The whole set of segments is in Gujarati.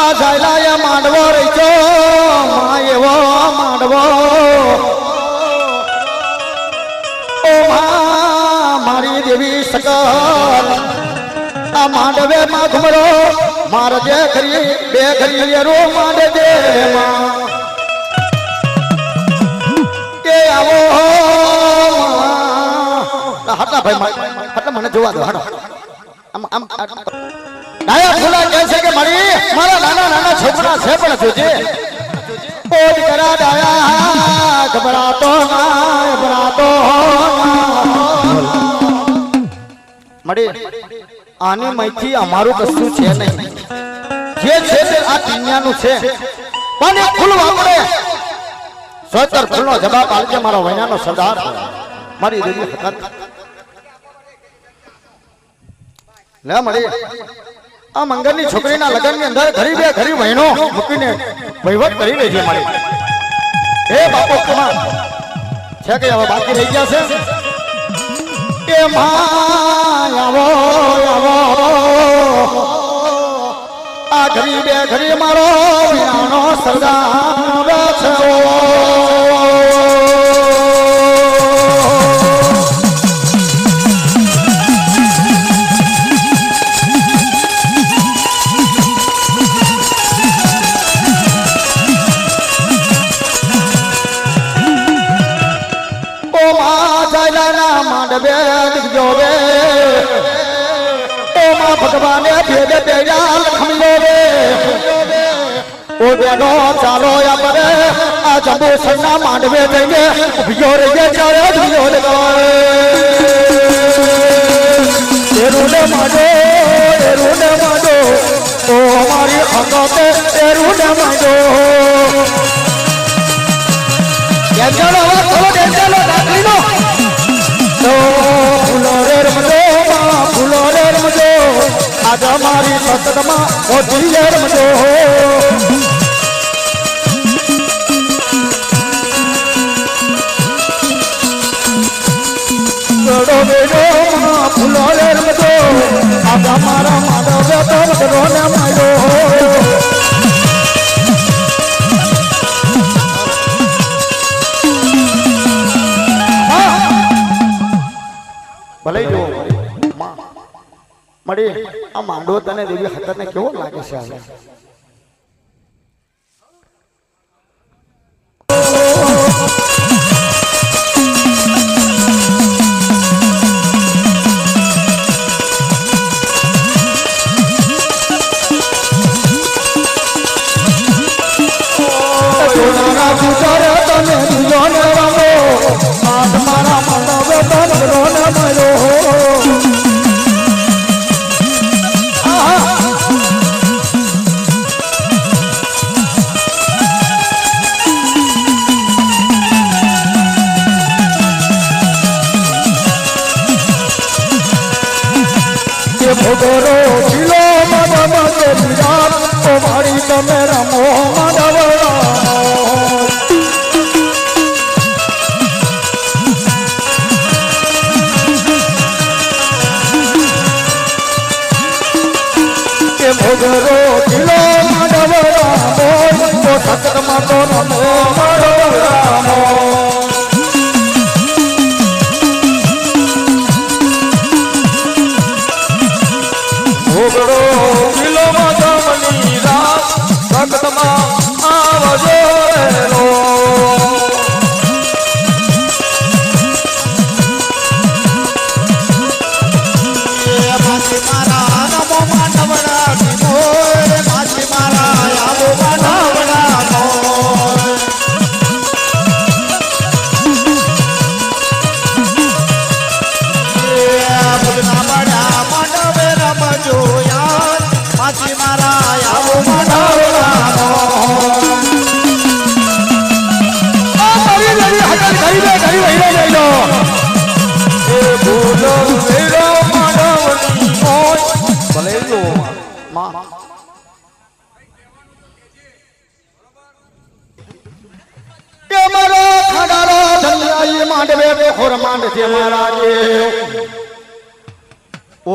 આ ઝાયલા એ માંડવો રહીજો, માં એવો માંડવો. ઓ મારી દેવી સકલ આ માંડવે માં ઘુમરો, માર જે ખરી બે ખરી રો માંડે દે કે આવો. હટા ભાઈ હટા મને જોવા દો હટો આમ આમ. ડાયા ફૂલા કહે છે કે મારી, મારા નાના નાના છોકરા છે પણ જોજે. ઓ દાયા ડાયા, ગભરાતો ના, ગભરાતો મળી, આની મૈથી અમારું કશું છે નહીં. જે છે તે આ દુનિયાનું છે. પણ એ ફૂલ વાપરે. સોતર ફૂલનો જવાબ આલજે મારો વૈનાનો સરદાર. મારી દીદી લે મળી. આ મંગળની છોકરીના લગ્નની અંદર ઘરી બે ઘરી વહેણો મૂકીને વહીવટ કરી લેજે મારી. હે બાપો કમા છે કે હવે બાકી રહી ગયા છે? એ આવો આવો. આ ઘરી બે ઘરી મારો વિનાનો સરદાર છે જાયલાના માંડવે દીકજો રે ઓ માં ભગવાને ભેદ પેર્યા લખમલો રે ઓ બેનો ચાલો યા પરે આ જંબુસરના માંડવે જઈને ઉભ્યો રહીએ ચારે ઉભ્યો રે એરું ને માંડો એરું ને માંડો ઓ મારી અંગતે એરું ને માંડો ડેન્જરો થોડો ડેન્જરો નાખીનો તો ફૂલો રે રમજો માં ફૂલો રે રમજો આજ મારી સતમાં મોતી રે રમજો ગડો ફૂલો રે રમજો આજ મારા માધવ મળી આ માંડવો તને દેવી હતર ને કેવો લાગે છે? કે ખીલો મારા માટે વિરાટ ઓ મારી તમે રમો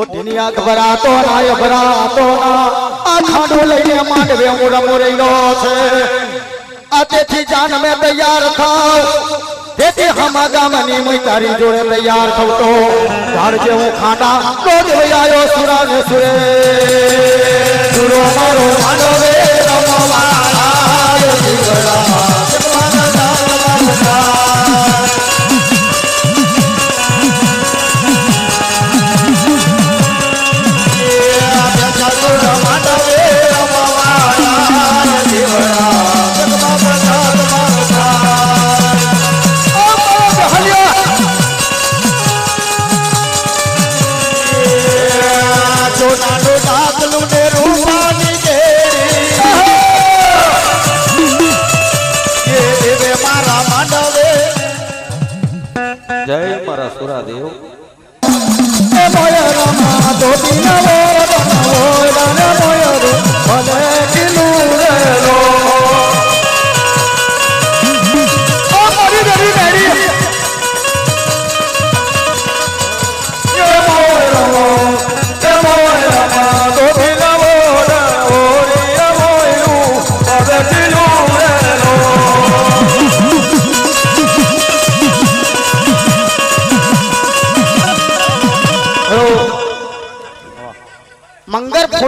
ઓ દુનિયા ગભરાતો ના ગભરાતો ના. આ ખાડો લઈને માંડવે મોરા મોરેલો છે. આ તેથી જાન મેં તૈયાર થાવ. તેથી હમા ગામની મુઈ તારી જોડે તૈયાર થવ તો. ધાર જેવું ખાડા રોજ વૈયાયો સુરા ને સુરે. સુરો મારો માંડવે રમવા આયો જય મારા સુરાદેવ મોયરમાં ધોતી નવો રમવો રને મોયર ભલે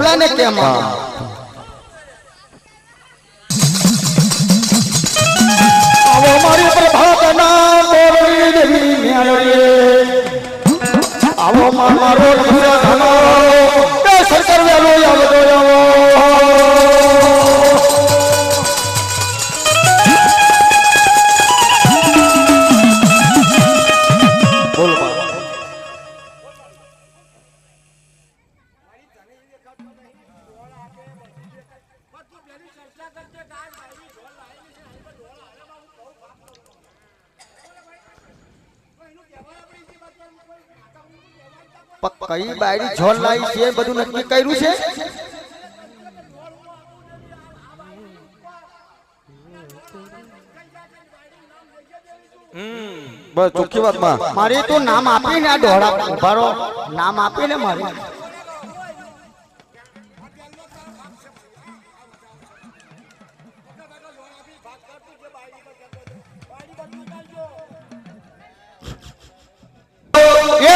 મંગર ફૂલાને કેમ આવો મારી પ્રભાતના બોરડી દેવી ન્યાળીએ આવો મારો ધનો એ કઈ બાયડી ઝોલ લાવી છે બધું નક્કી કર્યું છે? બસ ચોખ્ખી વાતમાં મારી તો નામ આપીને આ ડોળા ઉભારો નામ આપીને મારી.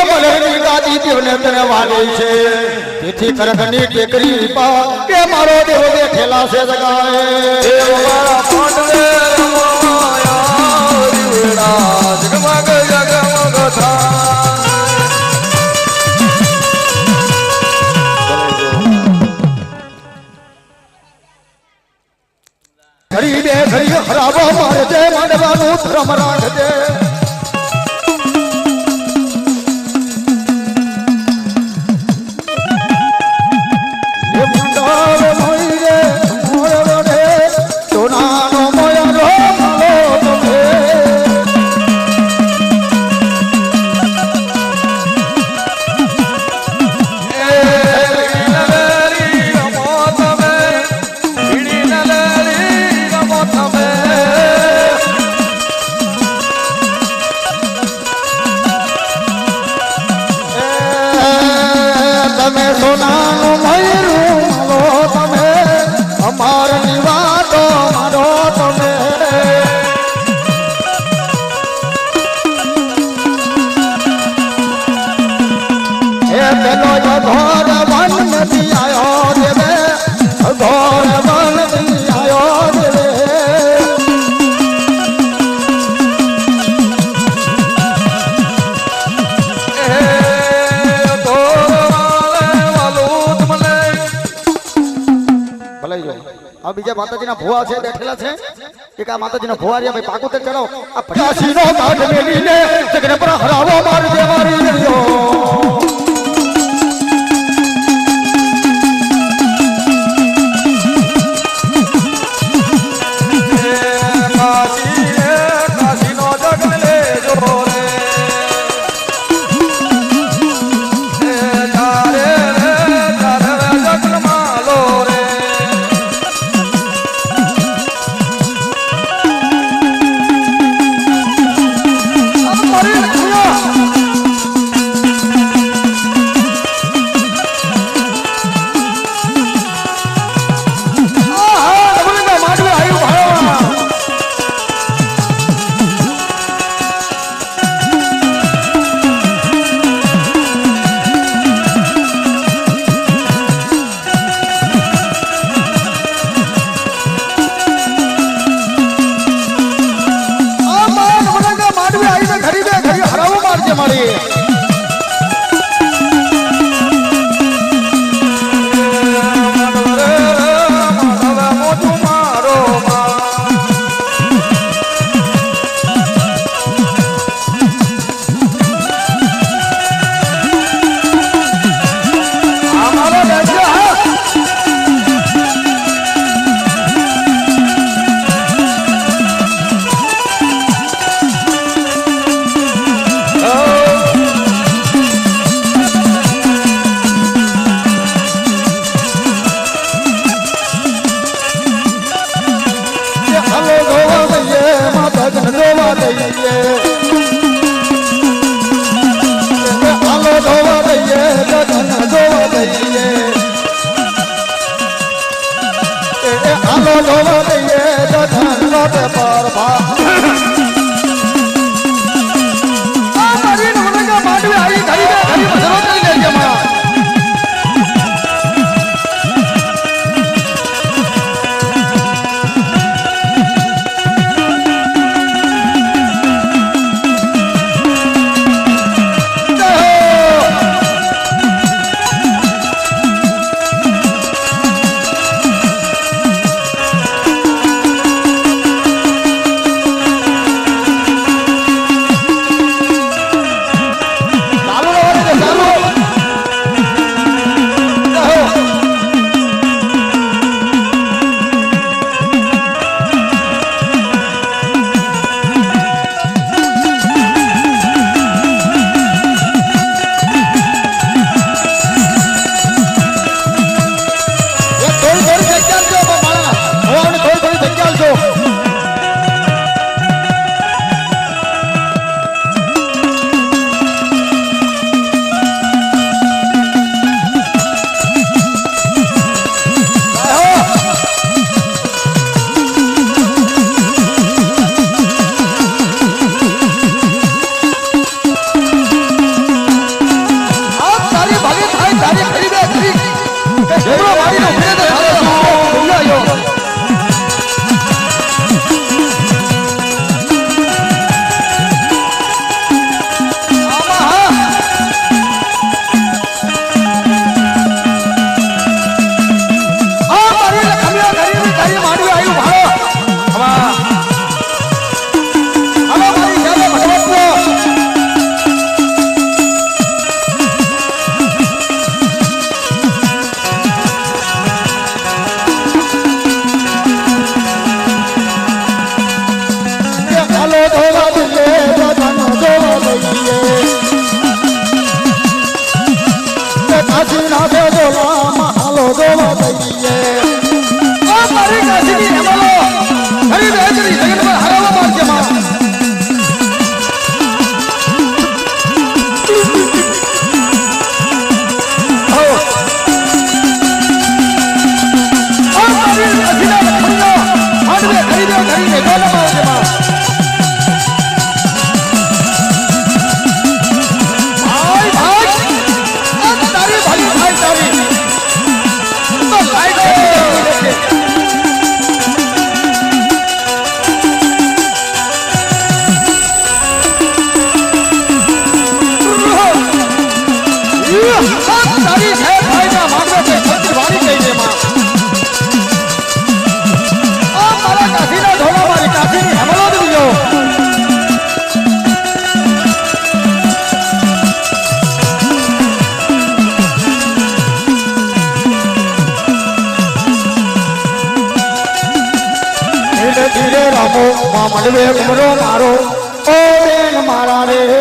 મલરની દાદી દેવને તને વાલી છે. તેથી કરગની ટેકરી પા કે મારો દેવ બેઠેલા છે જગાએ. દેવ મારા પાંડવે રમવાયા દીવડા જગમગ જગમગ થા. ખરી બે ખરી ખરાબ મારે જે માંડવાનું ભ્રમ રાખજે આ બીજા માતાજીના ભુવા છે, બેઠેલા છે. એક આ માતાજીના ભુવા રહ્યા, ભાઈ પાકું તે ચડો આ પચાસી નો કાઢ મેલીને વિવેક મરો મારો. ઓ બેન મારા રે રે,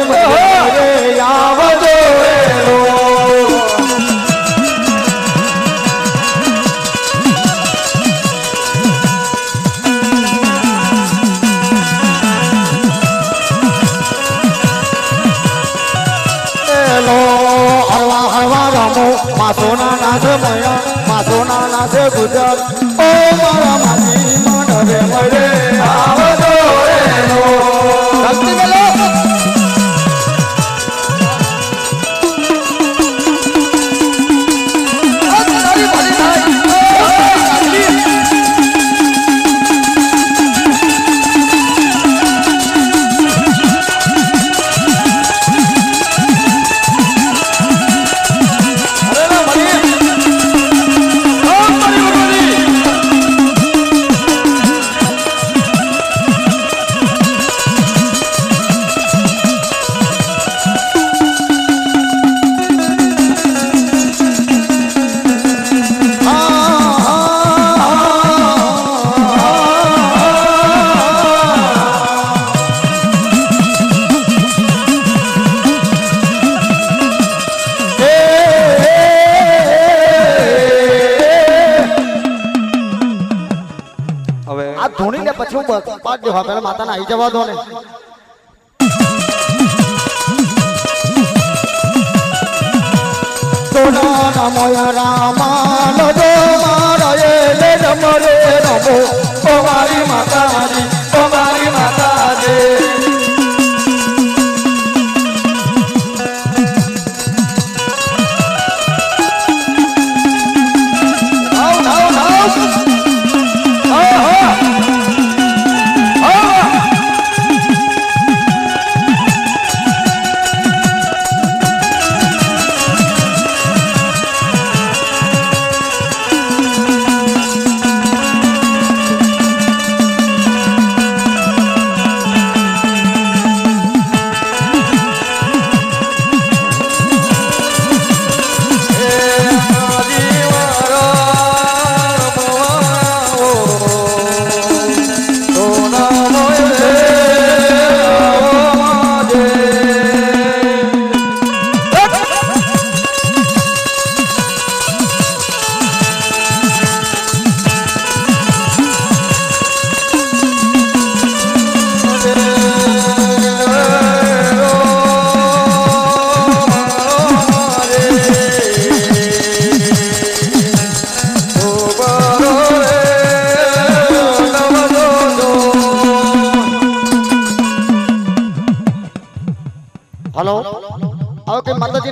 આવજો માસોના નાથે મયા, માસોના નાથે ગુજરાત ઓ મારા માસી મને મરે આ ભક્તિ મેળો માતાને આવી જવા દો ને. રામ રામ રમો.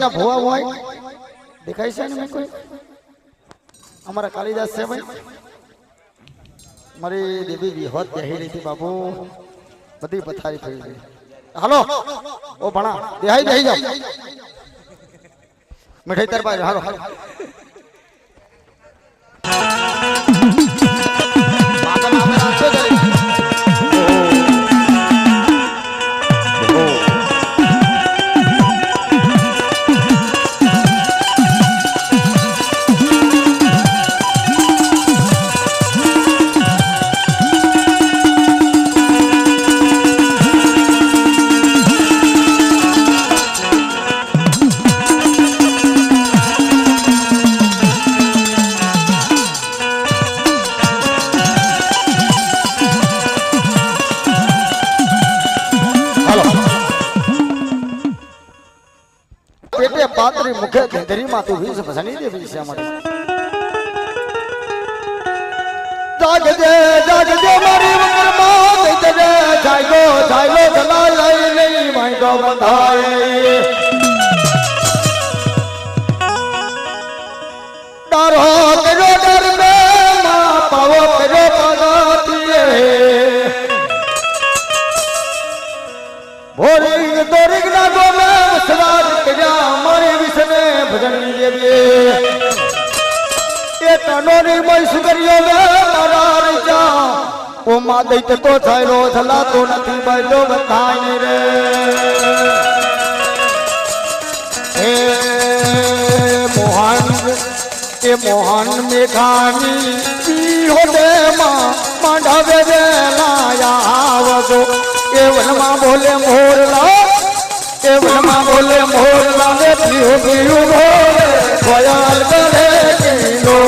માતાજીના ભોવા હોય? દેખાય છે ને કોઈ? અમારા કાલિદાસ છે ભાઈ. મારી દેવી વિહોત બેહી રહી બાપુ. બધી પથારી થઈ ગઈ. હાલો. ઓ ભણા, દેહાઈ દેહાઈ જાઓ. મીઠાઈ તાર પાસે, હાલો. હાલો ધેધરી માં તું વીસ ભસણી દેવી છે અમારી જાગજે જાગજે મારી વકરમાં દઈતજે જાયલો જાયલો જલા લઈ લઈ માંડો બંધાય ડરો કર્યો ડર મે માં પાવો કર્યો પગાતીએ ભોરિંગ દેવીએ એ તનો નિર્મય સુગર્યો મે મારા રજા. ઓ માં દૈત તો થયેલો થલાતો નથી બધાય ને રે. હે મોહન, એ મોહન મેઘાની પીહો દે માં માંડવે વેલા આવજો. એ વનમાં બોલે મોરલા, એ વનમાં બોલે મોરલા ને પીહો પીહો બોલે ખયાલ કરે કિલો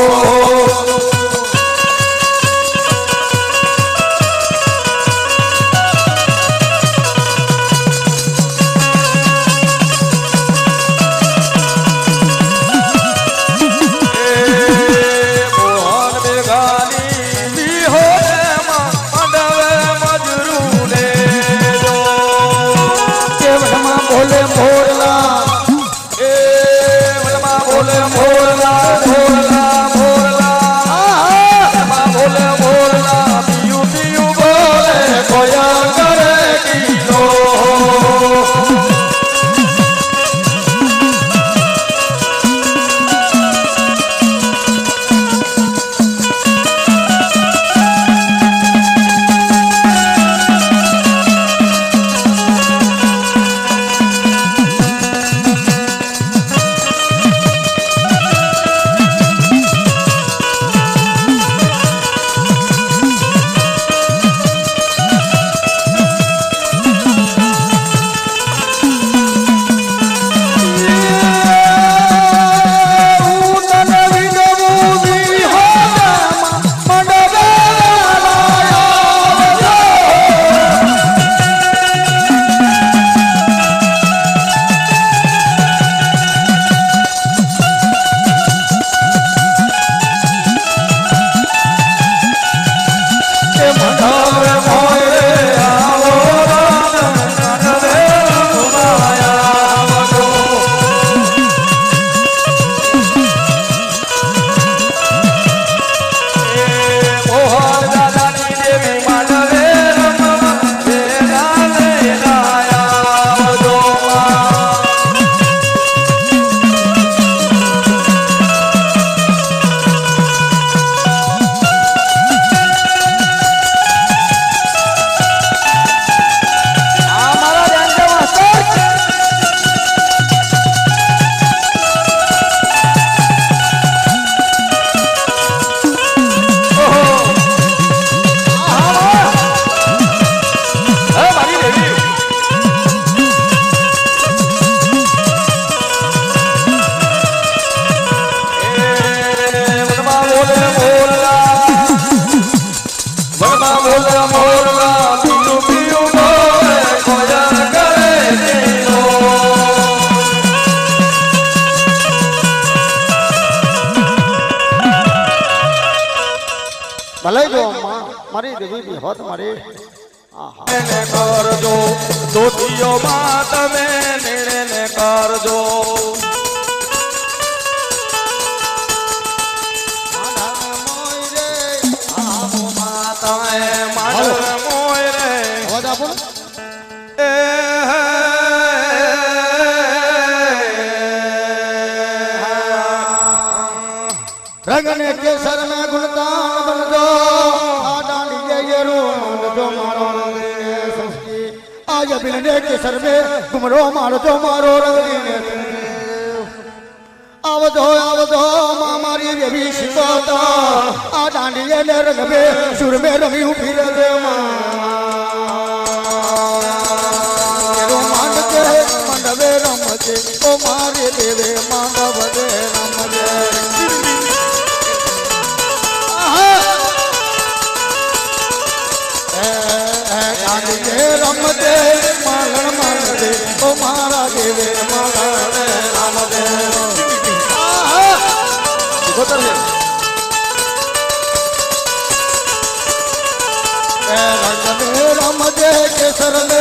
ભલે જો માં મારી દેવી હોત મારી એને કરજો ધોતીઓ માં તમે નિર્ણય કરજો તમે માંડવે મોય રે અવાજ આપો એ રંગને કેસર બિલને કેસર મે ગુમરો મારજો મારો રંગીને આવજો આવજો મારી દેવી શિવતા. આ દાંડીએ ને રંગ મે, સુર મે રમી ઊભી રહેજે માં. માંડવે રમજે, ઓ મારી દેવે, માંડવ દે કેસર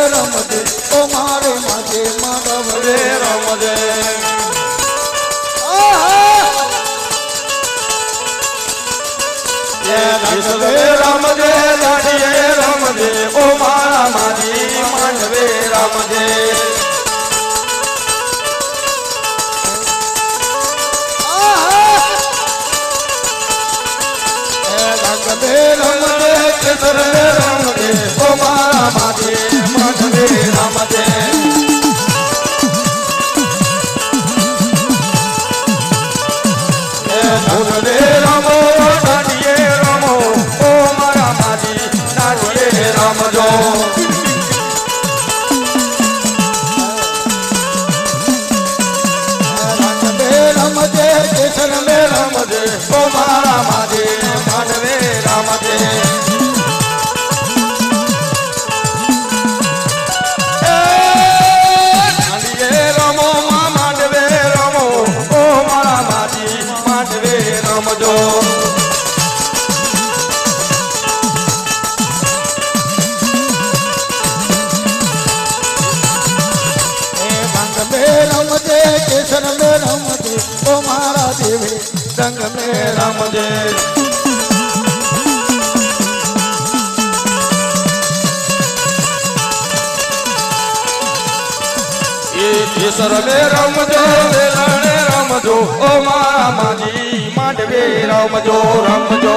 રમજે ઈશ્વર મે રમજો વેલણે રમજો ઓ મારા માજી માંડવે રમજો રમજો